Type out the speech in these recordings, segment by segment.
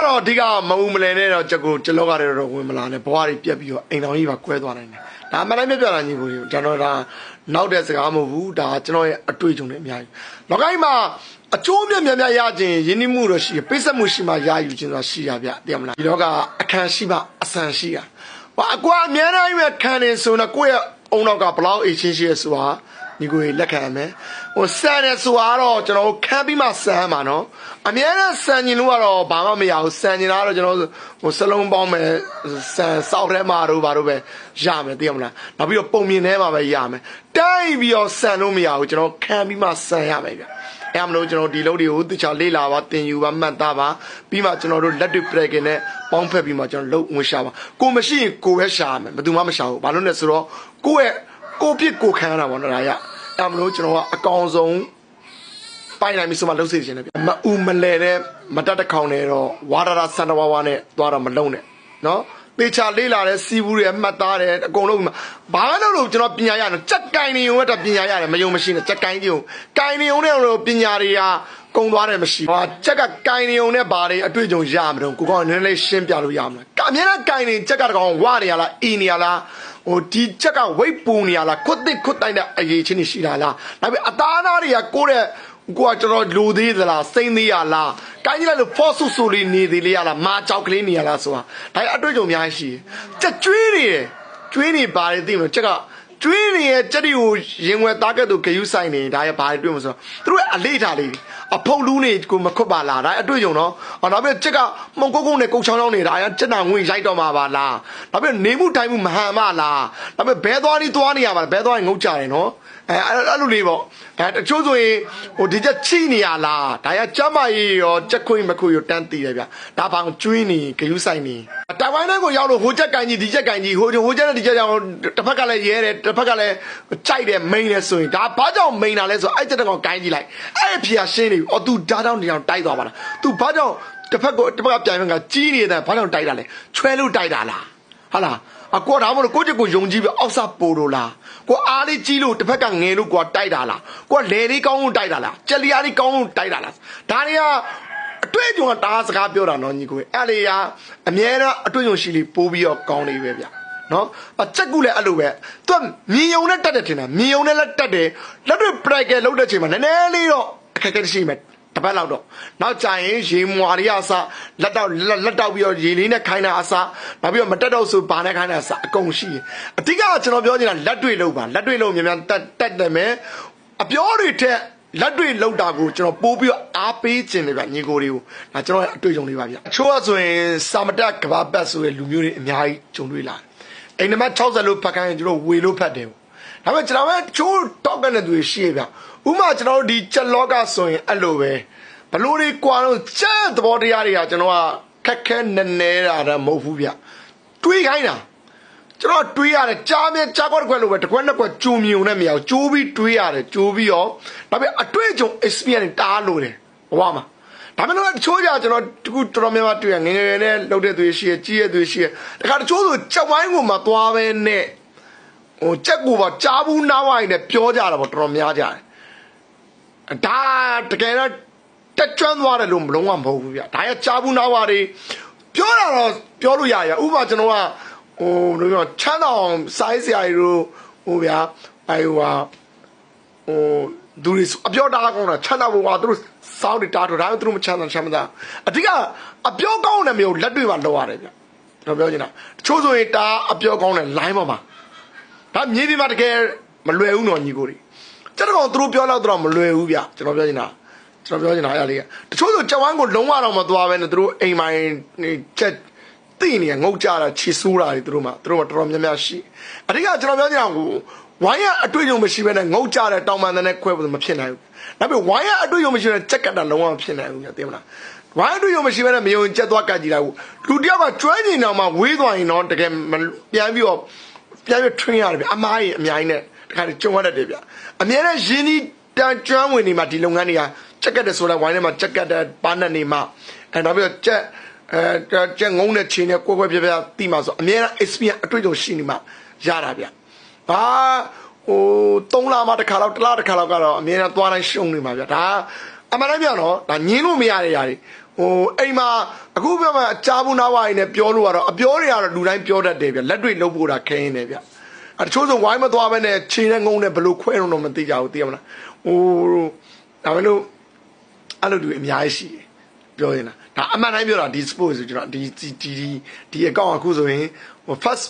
ကတော့အဓိကမအူမလဲနဲ့တော့ချက်ကိုကျလောကတွေတော့ဝင်မလာနဲ့ဘဝတွေပြက်ပြီးတော့အိမ်တော်ကြီးပါကွဲသွားနိုင်တယ်ဒါအမှန်တိုင်းပြပြတာညီကိုတွေကိုကျွန်တော်ဒါနောက်တဲ့စကားမဟုတ်ဘူးဒါကျွန်တော်ရဲ့အတွေ့အကြုံတွေအများကြီးလောကကြီးမှာအကျိုးမြတ်မြတ်များရခြင်းယဉ်နှိမှုတော့ရှိရပိတ်ဆက်မှုရှိမှရယူခြင်းဆိုတာရှိရဗျသိရမလားဒီတော့ကအခန်းရှိမှအဆန်ရှိရဘာအကွာအများတိုင်းပဲခံနေဆိုတော့ကိုယ့်ရဲ့အုံနောက်ကဘလောက်အိတ်ချင်းရှိရဆိုတာ ညီကိုတွေလက်ခံရမယ်ဟိုစံတယ်ဆိုတာတော့ကျွန်တော်ခံပြီးမှစမ်းမှာနော်အများနဲ့စံကျင်လို့ကတော့ဘာမှမရဘူးစံကျင်တာကတော့ကျွန်တော်ဟိုစလုံးပေါင်းမယ်စံစောက်ထဲမှာတို့ဘာတို့ပဲရမယ်သိရမလားနောက်ပြီးတော့ပုံမြင်ထဲမှာပဲရမယ်တိုက်ပြီးတော့စံလို့မရဘူးကျွန်တော်ခံပြီးမှစံရမယ်ဗျအဲမလို့ကျွန်တော်ဒီလုံးတွေကိုတခြားလေးလာပါတင်ယူပါမှတ်သားပါပြီးမှကျွန်တော်တို့လက်တွေ့ပရက်ကင်နဲ့ပေါင်းဖက်ပြီးမှကျွန်တော်လုံဝင်ရှာပါကိုမရှိရင်ကိုပဲရှာရမယ်ဘယ်သူမှမရှာဘူးဘာလို့လဲဆိုတော့ကိုယ့်ရဲ့ကိုပြစ်ကိုခံရတာပေါ့နော်ဒါရ အဲမလို့ကျွန်တော်ကအကောင်ဆုံးပိုင်နိုင်ပြီဆိုမှလှုပ်စေချင်တယ်ဗျမအူမလဲတဲ့မတတ်တခေါင်နဲ့တော့ဝါဒရာစန္ဒဝါဝါနဲ့သွားတော့မလုံးနဲ့နော်ပေချာလေးလာတဲ့စီဘူးတွေမှတ်သားတယ်အကုန်လုံးဘာလို့လို့ကျွန်တော်ပညာရတယ်စက်ကင်နေုံတော့ပညာရတယ်မယုံမရှိနဲ့စက်ကင်ကြည့်ုံကင်နေုံနဲ့တော့ပညာတွေကကုံသွားတယ်မရှိဟာစက်ကကင်နေုံနဲ့ဘာတွေအတွေ့အကြုံရမလို့ကိုကောင်နည်းနည်းရှင်းပြလို့ရမလားအမြဲတမ်းကင်နေစက်ကတကောင်ဝနေရလားအီနေရလား ဟိုဒီချက်ကဝိတ်ပူနေရလားခွတ်တစ်ခွတ်တိုင်းတဲ့အရေးချင်းရှိတာလားဒါပေမဲ့အသားသားတွေကကိုယ့်ရဲ့ကိုကကျွန်တော်လူသေးသလားစိမ့်သေးရလားကိုင်းကြီးလိုက်လို့ဖော့ဆူဆူလေးနေသေးလေးရလားမာကြောက်ကလေးနေရလားဆိုတာဒါအတွေ့အကြုံအများကြီးရှိတယ်ချက်ကျွေးနေတယ်ကျွေးနေပါတယ်သိမလို့ချက်က ကျွေးနေရဲ့ချက်တွေကိုရင်ဝယ်သားကဲ့သို့ဂယုဆိုင်နေဒါရဘာတွေတွေ့မဆိုသူတို့အလေးထားလေးအဖုတ်လူးနေကိုမခွတ်ပါလားဒါအတွေ့အကြုံနော်ဟောနောက်ပြီးချက်ကမှုံကုတ်ကုတ်နဲ့ကုတ်ချောင်းချောင်းနေတာအရင်ချက်နာငွေရိုက်တော့မှာပါလားနောက်ပြီးနေမှုတိုင်းမှုမဟန်မလားနောက်ပြီးဘဲသွားလေးသွားနေရပါလားဘဲသွားရင်ငုတ်ကြတယ်နော် အဲအဲ့လိုလေးပေါ့ဒါတချို့ဆိုရင်ဟိုဒီချက်ချိနေရလားဒါရကြမ်းမာရေးရောချက်ခွေမခွေရောတန်းတည်တယ်ဗျဒါဘောင်ကျွင်းနေဂယုဆိုင်နေတိုင်ဝမ်နဲ့ကိုရောက်လို့ဟိုချက်ကန်ကြီးဒီချက်ကန်ကြီးဟိုဟိုချက်နဲ့ဒီချက်ကြောင့်တစ်ဖက်ကလည်းရဲတယ်တစ်ဖက်ကလည်းကြိုက်တယ်မိန်တယ်ဆိုရင်ဒါဘာကြောင့်မိန်တာလဲဆိုအဲ့ချက်တကောင်ကိုင်းကြည့်လိုက်အဲ့ဖြာရှင်းနေပြီအော် तू ဓာတ်တောင်းတောင်တိုက်သွားပါလား तू ဘာကြောင့်တစ်ဖက်ကိုတစ်ဖက်ကပြန်ပြန်ကကြီးနေတဲ့ဘာကြောင့်တိုက်တာလဲချွဲလို့တိုက်တာလားဟာလားအကောဒါမလို့ကိုချက်ကိုယုံကြည်ပြီးအောက်စားပို့လို့လား ကိုအားလေးကြီးလို့တစ်ဖက်ကငယ်လို့ကိုတိုက်တာလားကိုလေလေးကောင်းလို့တိုက်တာလားကြက်လျားလေးကောင်းလို့တိုက်တာလားဒါတွေကအတွေ့အကြုံကတားစကားပြောတာနော်ညီကိုအဲ့လေကအမြဲတမ်းအတွေ့အကြုံရှိလေးပိုးပြီးတော့ကောင်းနေပဲဗျနော်အချက်ကူလည်းအဲ့လိုပဲသူကမြင်ယုံနဲ့တက်တယ်ထင်တာမြင်ယုံနဲ့လက်တက်တယ်လက်တွေ့ practical လုပ်တဲ့ချိန်မှာနည်းနည်းလေးတော့အခက်အခဲရှိမယ် တပတ်လောက်တော့နောက်ကြရင်ရေမွာတွေအစလက်တော့လက်တော့ပြီးတော့ရေလေးနဲ့ခိုင်းတာအစနောက်ပြီးတော့မတက်တော့ဆိုဘာနဲ့ခိုင်းတာအစအကုန်ရှိတယ်အဓိကကျွန်တော်ပြောနေတာလက်တွေ့လုပ်ပါလက်တွေ့လုပ်မြန်မြန်တက်တက်တယ်မယ်အပြောတွေထက်လက်တွေ့လောက်တာကိုကျွန်တော်ပိုးပြီးတော့အားပေးခြင်းလေဗျညီကိုတွေကိုဒါကျွန်တော်ရဲ့အတွေ့အကြုံလေးပါဗျအချို့ကဆိုရင်စာမတက်ကဘာပတ်ဆိုတဲ့လူမျိုးတွေအများကြီးကြုံတွေ့လာတယ်အိမ်နံပါတ်60လို့ဖတ်ခိုင်းရင်ကျွန်တော်ဝေလို့ဖတ်တယ်ဒါပေမဲ့ကျွန်တော်ကချိုးတောက်တဲ့သူတွေရှိရဗျ ဥမာကျွန်တော်တို့ဒီချက်လောကဆိုရင်အဲ့လိုပဲဘလို့တွေကွာတော့စက်သဘောတရားတွေကကျွန်တော်ကခက်ခဲနည်းနည်းတာတော့မဟုတ်ဘူးဗျတွေးခိုင်းတာကျွန်တော်တွေးရတယ်ကြားမြကြားကွက်ကွက်လို့ပဲတစ်ခွက်နှစ်ခွက်ကြုံမြုံနဲ့မရဘူးကြိုးပြီးတွေးရတယ်ကြိုးပြီးရောဒါပေမဲ့အတွေ့အကြုံ experience တားလို့တယ်ဘဝမှာဒါပေမဲ့တချို့ကြကျွန်တော်တခုတော်တော်များများတွေ့ရငယ်ငယ်နဲ့လှုပ်တဲ့သူရှိရကြီးရဲ့သူရှိရတခါတချို့ဆိုကြောက်ဝိုင်းကိုမှသွားပဲနဲ့ဟိုကြက်ကိုပါကြားဘူးနားဝိုင်းနဲ့ပြောကြတာပေါ့တော်တော်များကြတယ် ဒါတကယ်တော့တက်ကျွမ်းသွားတယ်လို့မလုံးဝမဟုတ်ဘူးဗျဒါရကြားဘူးနားဝါတွေပြောတာတော့ပြောလို့ရရဥပမာကျွန်တော်ကဟိုဘယ်လိုပြောချမ်းသာအောင်စိုင်းစရာတွေတို့ဟိုဗျာအဲဟိုဟာဟိုသူတွေအပြောတာကောင်းတာချမ်းသာဖို့ကသူတို့စောင်းတွေတားတော့ဒါပေမဲ့သူတို့မချမ်းသာချမ်းသာအဓိကအပြောကောင်းတဲ့မျိုးလက်တွေ့မှာလောက်ရတယ်ဗျကျွန်တော်ပြောချင်တာတချို့ဆိုရင်တာအပြောကောင်းတဲ့ line ပေါ်မှာဒါမြေပြင်မှာတကယ်မလွယ်ဘူးနော်ညီကိုတွေ ကျွန်တော်တို့ပြောတော့တော့မလွယ်ဘူးဗျကျွန်တော်ပြောချင်တာကျွန်တော်ပြောချင်တာအဲ့လေးကတချို့ဆိုကြက်ဝိုင်းကိုလုံးဝတော့မသွားပဲနဲ့သူတို့အိမ်မိုင်ချက်သိနေငုတ်ကြတာခြေဆိုးတာတွေသူတို့မှသူတို့မှတော်တော်များများရှိအဓိကကျွန်တော်ပြောချင်တာကိုဝိုင်းရအတွေ့အကြုံမရှိဘဲနဲ့ငုတ်ကြတဲ့တောင်ပန်တဲ့ခွဲဖို့မဖြစ်နိုင်ဘူးဒါပေမဲ့ဝိုင်းရအတွေ့အကြုံမရှိတဲ့ကြက်ကတ်တာလုံးဝမဖြစ်နိုင်ဘူးညသိမလားဝိုင်းအတွေ့အကြုံမရှိဘဲနဲ့မယုံကြက်သွားကတ်ကြည့်လိုက်ဘူးလူတယောက်ကကျွမ်းကျင်တော့မှဝေးသွားရင်တော့တကယ်ပြန်ပြီးတော့ပြန်ပြီး train ရတယ်ဗျအမားကြီးအများကြီးနဲ့ တခါကြုံရတတ်တယ်ဗျအများနဲ့ရင်းနှီးတန်ကျွမ်းဝင်နေမှာဒီလုပ်ငန်းတွေကချက်ကတ်တယ်ဆိုတော့ဝိုင်းထဲမှာချက်ကတ်တဲ့ပါနတ်နေမှာအဲနောက်ပြီးတော့ချက်အဲချက်ငုံတဲ့ချင်းနဲ့ကိုယ်ကိုယ်ပြပြတိမှာဆိုအများအား experience အတွေ့အကြုံရှိနေမှာရတာဗျဘာဟို3လမှတစ်ခါလောက်တစ်လတစ်ခါလောက်ကတော့အများအားသွားတိုင်းရှုံနေမှာဗျဒါအမှန်တမ်းပြောတော့ဒါညင်းလို့မရတဲ့ຢာတွေဟဟိုအိမ်မှာအခုပြောမှအချားဘူးနားဝိုင်းနဲ့ပြောလို့ကတော့အပြောတွေကတော့လူတိုင်းပြောတတ်တယ်ဗျလက်တွေလုံးဖို့တာခဲရင်းတယ်ဗျ အတချို့ဆိုဝိုင်းမသွားဘဲနဲ့ခြေနဲ့ငုံနဲ့ဘလို့ခွဲတော့တော့မသိကြဘူးသိရမလားဟိုဒါပေမဲ့လို့အဲ့လိုလူအများကြီးရှိတယ်ပြောရင်လားဒါအမှန်တိုင်းပြောတာဒီ sport ဆိုကျွန်တော်ဒီဒီဒီဒီအကောင့်အခုဆိုရင်ဟို first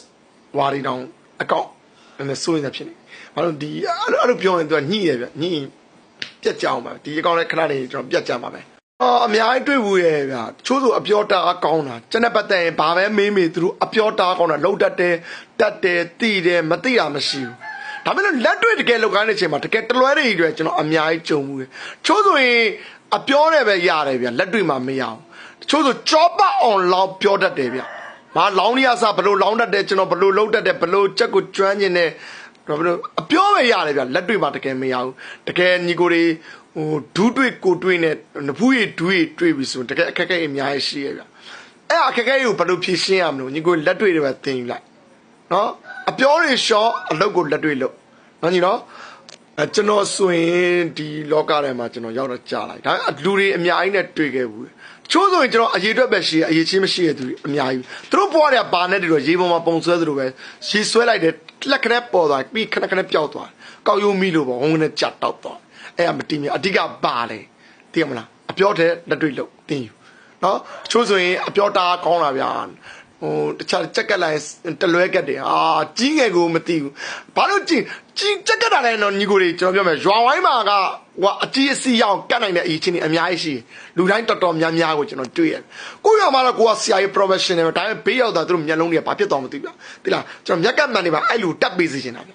ဝါရီတောင်အကောင့်နည်းနည်းစိုးရင်ဖြစ်နေဘာလို့ဒီအဲ့လိုအဲ့လိုပြောရင်သူကညှိရဗျညှိပြက်ကြအောင်ပါဒီအကောင့်နဲ့ခဏနေကျွန်တော်ပြက်ကြမှာပဲ အော်အများကြီးတွေ့ဘူးရဲ့ဗျချိုးဆိုအပြောတာအကောင်းတာကျန်တဲ့ပတ်သက်ရင်ဘာပဲမေးမေးသူတို့အပြောတာကောင်းတာလှုပ်တတ်တယ်တတ်တယ်တိတယ်မတိတာမရှိဘူးဒါပေမဲ့လက်တွေ့တကယ်လောက်ကိုင်းတဲ့အချိန်မှာတကယ်တလွဲတွေတွေကျွန်တော်အများကြီးကြုံဘူးလေချိုးဆိုရင်အပြောနဲ့ပဲရတယ်ဗျလက်တွေ့မှာမရအောင်ချိုးဆိုကြောပတ်အောင်လောက်ပြောတတ်တယ်ဗျမလောင်းနေရစားဘလို့လောင်းတတ်တယ်ကျွန်တော်ဘလို့လှုပ်တတ်တယ်ဘလို့ချက်ကိုကျွမ်းကျင်တယ် ဘလို့အပြောပဲရတယ်ဗျလက်တွေ့မှာတကယ်မရဘူးတကယ်ညီကိုတွေဟိုဒူးတွေ့ကိုတွေ့နဲ့နဖူးရီဒူးရီတွေ့ပြီဆိုတကယ်အခက်အခဲအများကြီးရှိရဗျအဲ့အခက်အခဲကိုဘလို့ဖြေရှင်းရမလို့ညီကိုလက်တွေ့တွေပဲသင်ယူလိုက်နော်အပြောတွေရှော့အလုပ်ကိုလက်တွေ့လုပ်နော်ညီနော်အဲကျွန်တော်ဆိုရင်ဒီလောကထဲမှာကျွန်တော်ရောက်တော့ကြာလိုက်ဒါလူတွေအများကြီးနဲ့တွေ့ခဲ့ဘူး ချိုးဆိုရင်ကျွန်တော်အရေးအတွက်ပဲရှိရအရေးချင်းမရှိရသူတွေအများကြီးသူတို့ဘွားတွေကပါနေတယ်တော့ရေပေါ်မှာပုံဆွဲသလိုပဲရေဆွဲလိုက်တယ်လက်ခနဲ့ပေါ်သွားပြီးခဏခဏပျောက်သွားကောက်ယုံမိလို့ပေါ့ဝုန်းနဲ့ကြက်တောက်သွားအဲ့အမတီးမြအဓိကပါလေသိရမလားအပြောတဲ့လက်တွေ့လို့တင်းယူနော်ချိုးဆိုရင်အပြောတာကောင်းတာဗျာ ဟိုတခြားကြက်ကက်လိုက်တလွဲကက်တယ်အာကြီးငယ်ကိုမသိဘူးဘာလို့ကြီးကြီးကြက်ကက်တာလဲတော့ညီကိုတွေကျွန်တော်ပြောမယ်ရွာဝိုင်းမှာကဟိုအကြီးအစီရောက်ကတ်နိုင်တဲ့အရေးချင်းတွေအများကြီးရှိလူတိုင်းတော်တော်များများကိုကျွန်တော်တွေ့ရတယ်ကိုရွာမှာတော့ကိုကဆရာကြီး professional ပဲဒါပေမဲ့ဘေးရောက်တာသူတို့မျက်လုံးတွေကဘာဖြစ်သွားမသိဘူးသိလားကျွန်တော်မျက်ကတ်မှန်တွေပါအဲ့လိုတက်ပေးစေချင်တာဗျ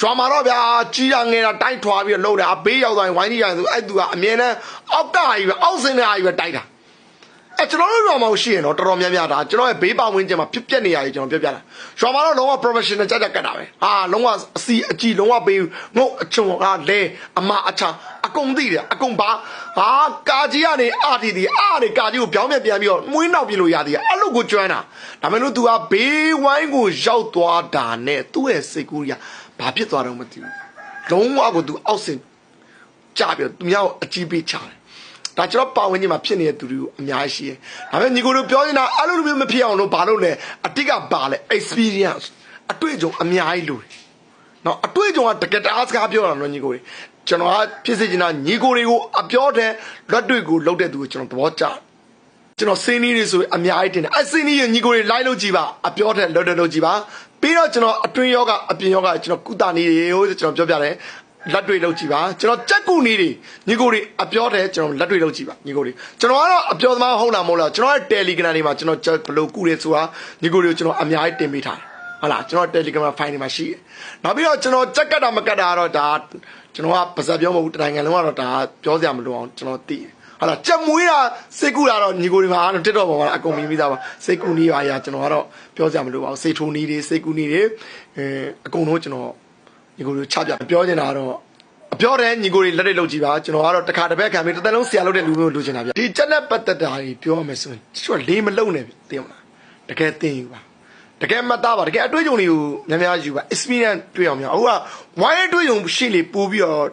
ရွာမှာတော့ဗျာကြီးရငယ်တာတိုက်ထွာပြီးတော့လှုပ်တယ်အဘေးရောက်သွားရင်ဝိုင်းကြီးရတယ်ဆိုအဲ့သူကအမြဲတမ်းအောက်ကကြီးပဲအောက်စင်းတဲ့ကြီးပဲတိုက်တာ အဲကျွန်တော်တို့ရွာမှာရှိရင်တော့တော်တော်များများဒါကျွန်တော်ရဲ့ဘေးပါဝင်ကျင်မှာဖြစ်ပျက်နေရကြီးကျွန်တော်ပြောပြတာရွာမှာတော့လုံးဝ professional ကြကြကတ်တာပဲဟာလုံးဝအစီအကြည့်လုံးဝပေးငုတ်အချုံဟာလဲအမအချာအကုန်သိတယ်အကုန်ပါဟာကာကြီးကနေအာတီတီအာနေကာကြီးကိုပြောင်းပြန်ပြန်ပြီးတော့မွေးနောက်ပြလို့ရသေးတယ်အဲ့လိုကိုကျွမ်းတာဒါမဲ့လို့ तू ကဘေးဝိုင်းကိုရောက်သွားတာနဲ့သူ့ရဲ့စိတ်ကူးကြီးကဘာဖြစ်သွားတော့မသိဘူးလုံးဝကို तू အောက်စင်ကြပြီးတော့သူများကိုအကြည့်ပေးချတယ် ဒါကျွန်တော်ပါဝင်ကြီးမှာဖြစ်နေတဲ့သူတွေကိုအများကြီးရှိတယ်။ဒါပေမဲ့ညီကိုတို့ပြောနေတာအဲ့လိုမျိုးမဖြစ်အောင်လို့ဘာလို့လဲအတိတ်ကပါလဲ experience အတွေ့အကြုံအများကြီးလို့နော်အတွေ့အကြုံကတကယ်တအားစကားပြောတာနော်ညီကိုတွေကျွန်တော်ကဖြစ်စေချင်တာညီကိုတွေကိုအပြောတဲ့လက်တွေကိုလှုပ်တဲ့သူကိုကျွန်တော်သဘောကျတယ်ကျွန်တော်စင်းနီးတွေဆိုအများကြီးတင်တယ်အစင်းနီးရညီကိုတွေလိုက်လို့ကြည့်ပါအပြောတဲ့လွတ်တယ်လို့ကြည့်ပါပြီးတော့ကျွန်တော်အတွင်းယောဂအပြင်ယောဂကျွန်တော်ကုသနည်းတွေဟိုကျွန်တော်ပြောပြတယ် လက်တွေလောက်ကြည့်ပါကျွန်တော်ကြက်ကူနည်းတွေညီကိုတွေအပြောတဲ့ကျွန်တော်လက်တွေလောက်ကြည့်ပါညီကိုတွေကျွန်တော်ကတော့အပြောသမားဟုတ်လားမဟုတ်လားကျွန်တော်ရဲ့ Telegram တွေမှာကျွန်တော်ဘယ်လိုကုရဲဆိုတာညီကိုတွေကိုကျွန်တော်အများကြီးတင်ပေးထားတယ်ဟုတ်လားကျွန်တော် Telegram file တွေမှာရှိတယ်နောက်ပြီးတော့ကျွန်တော်ကြက်ကတ်တာမကတ်တာကတော့ဒါကျွန်တော်ကပါဇက်ပြောမဟုတ်ဘူးတနိုင်ငံလုံးကတော့ဒါပြောစရာမလိုအောင်ကျွန်တော်သိတယ်ဟာလာကြက်မွေးတာစိတ်ကူတာတော့ညီကိုတွေမှာတက်တော့ပေါ်မှာအကုန်မြင်ပြီးသားပါစိတ်ကူနီးပါရာကျွန်တော်ကတော့ပြောစရာမလိုပါဘူးစိတ်ထိုးနီးတွေစိတ်ကူနီးတွေအဲအကုန်လုံးကျွန်တော် ညီကိုတွေချပြပြောနေတာကတော့အပြောတဲ့ညီကိုတွေလက်တွေလောက်ကြည့်ပါကျွန်တော်ကတော့တစ်ခါတစ်ပတ်ခံပြီးတစ်သက်လုံးဆရာလုပ်တဲ့လူမျိုးလိုချင်တာဗျဒီချက်နဲ့ပတ်သက်တာကြီးပြောရမယ်ဆိုရင်သူကလေးမလုံနဲ့သိရမလားတကယ်သိယူပါတကယ်မှတ်သားပါတကယ်အတွေ့အကြုံတွေကိုများများယူပါ experience တွေ့အောင်များအခုက why အတွေ့အကြုံရှိလေပို့ပြီးတော့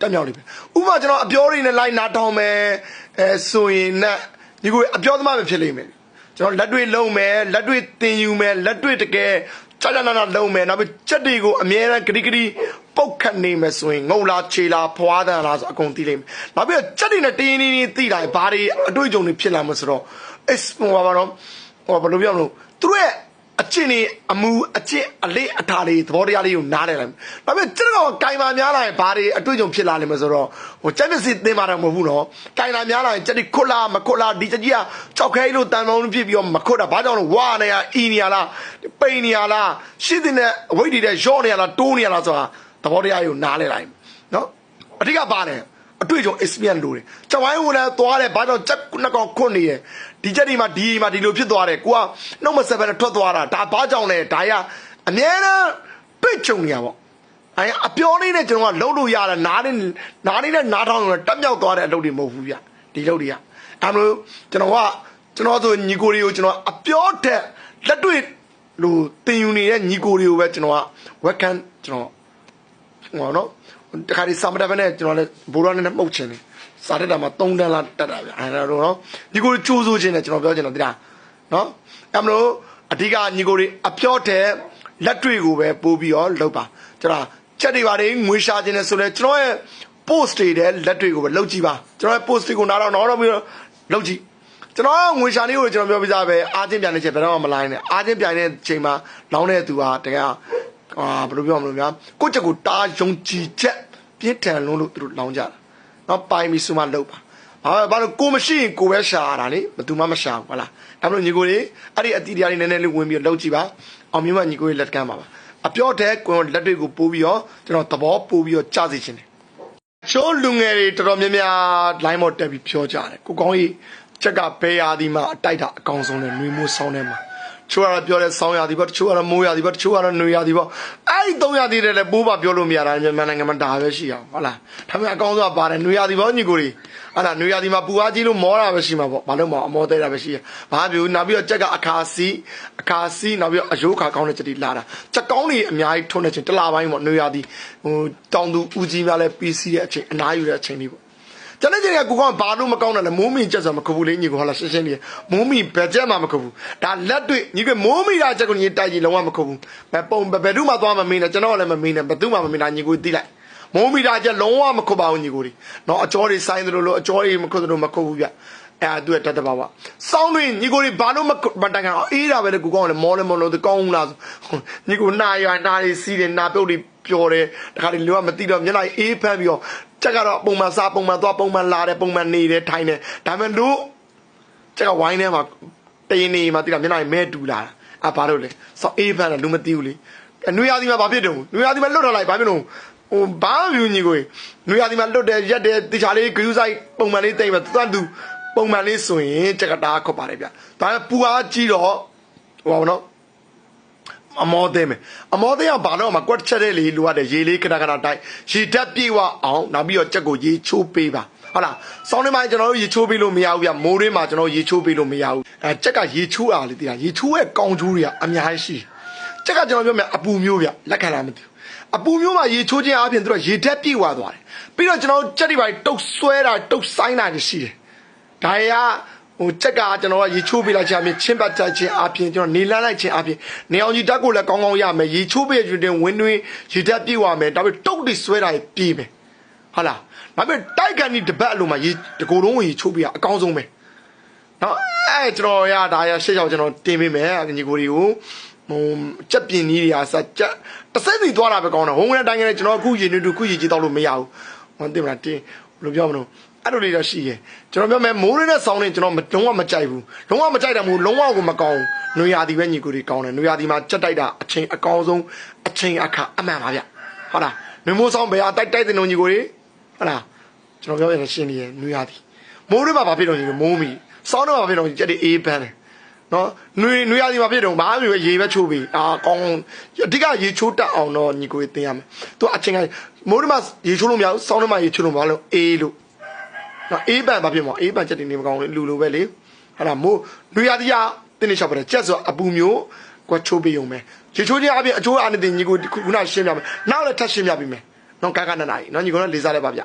တက်မြောက်လိမ့်မယ်ဥပမာကျွန်တော်အပြောရင်းနဲ့လိုက်နာထောင်မယ်အဲဆိုရင်နဲ့ဒီကိုအပြောသမားပဲဖြစ်လိမ့်မယ်ကျွန်တော်လက်တွေ့လုံးမယ်လက်တွေ့သင်ယူမယ်လက်တွေ့တကယ် ကြာကြာနာနာလုံးမယ်နောက်ပြီးချက်တွေကိုအမြဲတမ်းဂရိဂရိပုတ်ခတ်နေမယ်ဆိုရင်ငုံလားခြေလားဖွားတန်လားဆိုအကုန်သိလိမ့်မယ်နောက်ပြီးချက်တွေနဲ့တင်းတင်းတင်းသိတာဘာတွေအတွေ့အကြုံတွေဖြစ်လာမှာဆိုတော့ is ဟိုပါတော့ဟိုဘယ်လိုပြောမလို့သူတို့ရဲ့ အကျင့်နေအမှုအကျင့်အလေးအထားလေးသဘောတရားလေးကိုနားလည်လိုက်။ဒါပေမဲ့ကျွန်တော်ကင်မာများလာရင်ဘာတွေအတွေ့အကြုံဖြစ်လာလိမ့်မယ်ဆိုတော့ဟိုစက်ပစ္စည်းသင်ပါတော့မဟုတ်ဘူးနော်။ကင်လာများလာရင်စက်တိခွတ်လာမခွတ်လာဒီစက်ကြီးကကြောက်ခဲလို့တန်ပေါင်းဖြစ်ပြီးတော့မခွတ်တာဘာကြောင့်လဲဝါနေရအီနေရလားပိန်နေရလားရှင်းတဲ့အဝိတ်တွေရော့နေရလားတိုးနေရလားဆိုတာသဘောတရားကိုနားလည်လိုက်နော်။အဓိကပါလဲ အတွေ့အကြုံ experience လို့တယ်။ချက်ဝိုင်းဝင်လာသွားတယ်ဘာကြောင့်ချက်နှစ်ကောင်ခွတ်နေရဲ့ဒီချက်ဒီမှာဒီမှာဒီလိုဖြစ်သွားတယ်ကိုကနှုတ်မဆက်ဘဲနဲ့ထွက်သွားတာဒါဘာကြောင့်လဲဒါရအမြဲတမ်းပြစ်ကြုံနေရပေါ့အဲအပြောလေးနဲ့ကျွန်တော်ကလှုပ်လို့ရတာနားနဲ့နားလေးနဲ့နားထောင်လို့တက်မြောက်သွားတဲ့အလုပ်တွေမဟုတ်ဘူးဗျဒီလုပ်တွေကအဲလိုကျွန်တော်ကကျွန်တော်ဆိုညီကိုတွေကိုကျွန်တော်အပြောထက်လက်တွေ့လို့တင်ယူနေတဲ့ညီကိုတွေကိုပဲကျွန်တော်က webcam ကျွန်တော်ဟောနော် တခါဒီစာမတက်ပဲနဲ့ကျွန်တော်လည်းဘိုးတော်နဲ့မှုတ်ချင်တယ်စာတက်တာမှာ3တန်းလားတက်တာဗျအဲ့ဒါတော့နော်ညီကိုကြိုးစိုးခြင်းနဲ့ကျွန်တော်ပြောချင်တာတိလားနော်အဲ့မလို့အဓိကညီကိုတွေအပြော့တဲ့လက်တွေကိုပဲပို့ပြီးတော့လုပ်ပါကျွန်တော်ချက်တွေပါတယ်ငွေရှာခြင်းနဲ့ဆိုလဲကျွန်တော်ရဲ့ post တွေတဲ့လက်တွေကိုပဲလုပ်ကြည့်ပါကျွန်တော်ရဲ့ post တွေကိုနားတော့နောက်တော့ပြီးတော့လုပ်ကြည့်ကျွန်တော်ငွေရှာလေးကိုကျွန်တော်ပြောပြသားပဲအားချင်းပြန်နေချက်ဘယ်တော့မှမလိုင်းနဲ့အားချင်းပြန်တဲ့ချိန်မှာလောင်းတဲ့သူဟာတကယ် အာဘယ်လိုပြောမလို့များကိုယ့်ချက်ကိုတားယုံကြည်ချက်ပြင်းထန်လုံးလို့သူတို့လောင်းကြတာနော်ပိုင်ပြီးဆိုမှလုပ်ပါဘာဘာလို့ကိုမရှိရင်ကိုပဲရှာရတာလေဘယ်သူမှမရှာဘူးဟုတ်လားအဲ့လိုညီကိုတွေအဲ့ဒီအတီတရားလေးနည်းနည်းလေးဝင်ပြီးတော့လုပ်ကြည့်ပါအောင်မြင်မှညီကိုတွေလက်ကမ်းပါပါအပြောတဲ့ကိုယ်လက်တွေကိုပိုးပြီးတော့ကျွန်တော်သဘောပိုးပြီးတော့ကြားစီခြင်းတယ်ချိုးလူငယ်တွေတော်တော်များများ line ပေါ်တက်ပြီးပြောကြတယ်ကိုကောင်းကြီးချက်ကဘဲရာဒီမှာအတိုက်တာအကောင်ဆုံးနဲ့နှွေမိုးဆောင်းထဲမှာ ချိုးကတော့ပြောတဲ့ဆောင်းရာဒီပေါ့တချိုးကတော့မိုးရာဒီပေါ့တချိုးကတော့နှွေရာဒီပေါ့အဲ့ဒီသုံးရာဒီတွေလည်းပိုးပါပြောလို့မရတာမြန်မာနိုင်ငံမှာဒါပဲရှိအောင်ဟုတ်လားဒါပေမဲ့အကောင်ဆုံးကပါတယ်နှွေရာဒီပေါ့ညီကိုကြီးအဲ့ဒါနှွေရာဒီမှာပူအားကြီးလို့မောတာပဲရှိမှာပေါ့ဘာလို့မောအမောသေးတာပဲရှိရဘာပြူနောက်ပြီးတော့ချက်ကအခါစီးအခါစီးနောက်ပြီးတော့အယိုးခါကောင်းတဲ့ချက်တွေလာတာချက်ကောင်းတွေအများကြီးထုံးနေချင်းတစ်လားပိုင်းပေါ့နှွေရာဒီဟိုတောင်သူဦးကြီးများလည်းပြီးစီးတဲ့အချိန်အနားယူတဲ့အချိန်လေးပေါ့ ကျွန်တော်ကြီးကကိုကောင်ဘာလို့မကောင်းတယ်လဲမိုးမီချက်ဆိုမခဘူးလေညီကိုဟာလာရှင်းရှင်းလေးမိုးမီဘယ်ချက်မှမခဘူးဒါလက်တွေ့ညီကမိုးမီတာချက်ကိုညီတိုက်ကြည့်လုံးဝမခဘူးဘယ်ပုံဘယ်သူမှသွားမမင်းနဲ့ကျွန်တော်ကလည်းမမင်းနဲ့ဘယ်သူမှမမင်းတာညီကိုသိလိုက်မိုးမီတာချက်လုံးဝမခပါဘူးညီကိုဒီနော်အကျော်တွေဆိုင်တယ်လို့လို့အကျော်တွေမခတယ်လို့မခဘူးဗျအဲ့အတူတတ်တပါပါစောင်းတွင်ညီကိုတွေဘာလို့မမတိုင်ကန်အောင်အေးတာပဲလေကိုကောင်လည်းမောလည်းမောလို့ကောင်းလားညီကိုနာရွာနာတွေစီးတယ်နာပြုတ်တွေပျော်တယ်တခါလေလူကမသိတော့မျက်နှာအေးဖမ်းပြီးတော့ ချက်ကတော့ပုံမှန်စားပုံမှန်သွားပုံမှန်လာတယ်ပုံမှန်နေတယ်ထိုင်တယ်ဒါပေမဲ့လူချက်ကဝိုင်းထဲမှာတရင်နေမှာတိတာမျက်နှာမဲတူလာအာဘာလို့လဲစောအေးဖမ်းတယ်လူမသိဘူးလေနွေရာသီမှာဘာဖြစ်တုံနွေရာသီမှာလွတ်ထွက်လိုက်ဘာဖြစ်တုံဟိုဘာမြူညီကိုနွေရာသီမှာလွတ်တယ်ရက်တယ်တခြားလေးဂယူးဆိုင်ပုံမှန်လေးတိတ်ပဲသူကသူပုံမှန်လေးဆိုရင်ချက်ကတားခွတ်ပါတယ်ဗျဒါပေမဲ့ပူအားကြီးတော့ဟိုပါဘောနော် အမောသေးမယ်အမောသေးအောင်ဘာလို့မှကွက်ချက်တဲ့လေလိုရတယ်ရေလေးခဏခဏတိုက်ရေဓာတ်ပြေဝအောင်နောက်ပြီးတော့ကြက်ကိုရေချိုးပေးပါဟုတ်လားစောင်းနေမှာကျွန်တော်တို့ရေချိုးပေးလို့မရဘူးဗျမိုးရင်းမှာကျွန်တော်ရေချိုးပေးလို့မရဘူးအဲကြက်ကရေချိုးအားလေတည်တာရေချိုးရဲ့ကောင်းကျိုးတွေကအများကြီးရှိကြက်ကကျွန်တော်ပြောမယ်အပူမျိုးဗျလက်ခံလာမသိဘူးအပူမျိုးမှာရေချိုးခြင်းအပြင်သူတို့ရေဓာတ်ပြေဝသွားတယ်ပြီးတော့ကျွန်တော်ကြက်တွေပါတုတ်ဆွဲတာတုတ်ဆိုင်တာရှိတယ်ဒါရ ဟိုချက်ကကျွန်တော်ကရေချိုးပေးလိုက်ခြင်းအပြင်ချင်းပတ်တက်ခြင်းအပြင်ကျွန်တော်နေလန်းလိုက်ခြင်းအပြင်နေအောင်ကြီးတက်ကိုလည်းကောင်းကောင်းရမယ်ရေချိုးပေးခြင်းတင်ဝင်းတွင်းရေတက်ပြေဝမယ်ဒါပေမဲ့တုတ်တွေဆွဲတာပြေးမယ်ဟုတ်လားဒါပေမဲ့တိုက်ကန်ဒီတပတ်အလိုမှာရေတကိုယ်လုံးရေချိုးပေးရအကောင်းဆုံးပဲနော်အဲကျွန်တော်ရဒါရရှေ့ရောက်ကျွန်တော်တင်ပေးမယ်ညီကိုတွေကိုဟိုကြက်ပြင်းကြီးတွေအားစကြက်တစ်စက်စီသွားတာပဲကောင်းတာဝုံဝင်တိုင်းကနေကျွန်တော်အခုရေနွေးတူခုရေကြီးတော့လို့မရဘူးဟိုတင်မလားတင်ဘယ်လိုပြောမလို့ အဲ့လိုလေးတော့ရှိရဲ့ကျွန်တော်ပြောမယ်မိုးရင်းနဲ့ဆောင်းနေကျွန်တော်လုံးဝမကြိုက်ဘူးလုံးဝမကြိုက်တယ်မို့လုံးဝကိုမကောင်းနွေရာသီပဲညီကိုတွေကောင်းတယ်နွေရာသီမှာကြက်တိုက်တာအချိန်အကောင်းဆုံးအချိန်အခါအမှန်ပါဗျဟုတ်လားနွေမိုးဆောင်းဘယ်ဟာတိုက်တိုက်တဲ့ညီကိုတွေဟုတ်လားကျွန်တော်ပြောရင်ရှင်းနေရဲ့နွေရာသီမိုးရင်းမှာဘာဖြစ်တော့ညီကိုမိုးမီဆောင်းတော့ဘာဖြစ်တော့ကြက်တွေအေးပန်းတယ်နော်နွေနွေရာသီမှာဖြစ်တော့ဘာမျိုးပဲရေပဲချိုးပြီးအာကောင်းအဓိကရေချိုးတက်အောင်တော့ညီကိုတင်ရမယ်သူအချင်းကမိုးရင်းမှာရေချိုးလို့မရဘူးဆောင်းရင်းမှာရေချိုးလို့မရလို့အေးလို့ နော်အေးပန်ဘာဖြစ်မလဲအေးပန်ချက်တင်နေမကောင်းလေလူလိုပဲလေဟာလားမို့လူရသည်ရတင်းနေချောက်ပါတယ်ချက်ဆိုအပူမျိုးကွာချိုးပေးုံပဲရေချိုးခြင်းအပြင်အချိုးအားနဲ့တင်ညီကိုခုနရှင်းပြမယ်နောက်လည်းထပ်ရှင်းပြပေးမယ်နော်ကာကနနာကြီးနော်ညီကတော့လေးစားလိုက်ပါဗျ